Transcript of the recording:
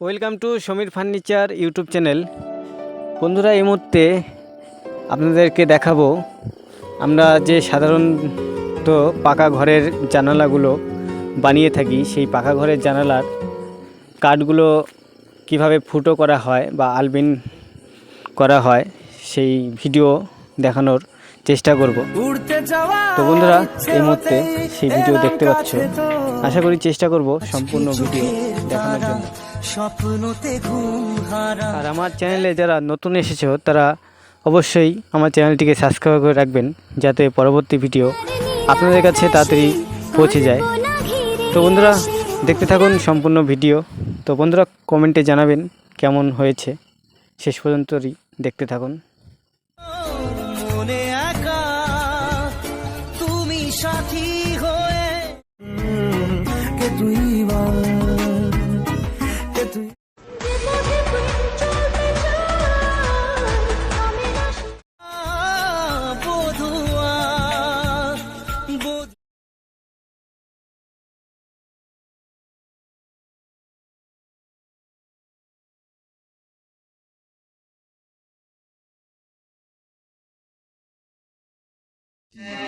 Welcome to Samir furniture YouTube channel. বন্ধুরা, এই মুহূর্তে আপনাদেরকে দেখাবো আমরা যে সাধারণত পাকা ঘরের জানালাগুলো বানিয়ে থাকি, সেই পাকা ঘরের জানালার কাঠগুলো কীভাবে ফুটো করা হয় বা আলবিন করা হয়, সেই ভিডিও দেখানোর চেষ্টা করব। তো বন্ধুরা, এই মুহূর্তে সেই ভিডিও দেখতে পাচ্ছ। আশা করি চেষ্টা করব সম্পূর্ণ ভিডিও দেখানোর জন্য। স্বপ্নতে ঘুম হারা আর আমার চ্যানেলে যারা নতুন এসেছ তারা অবশ্যই আমার চ্যানেলটিকে সাবস্ক্রাইব করে রাখবেন যাতে পরবর্তী ভিডিও আপনাদের কাছে তাড়াতাড়ি পৌঁছে যায়। তো বন্ধুরা দেখতে থাকুন সম্পূর্ণ ভিডিও। তো বন্ধুরা কমেন্টে জানাবেন কেমন হয়েছে। শেষ পর্যন্তই দেখতে থাকুন। মনে একা তুমি সাথী Yeah.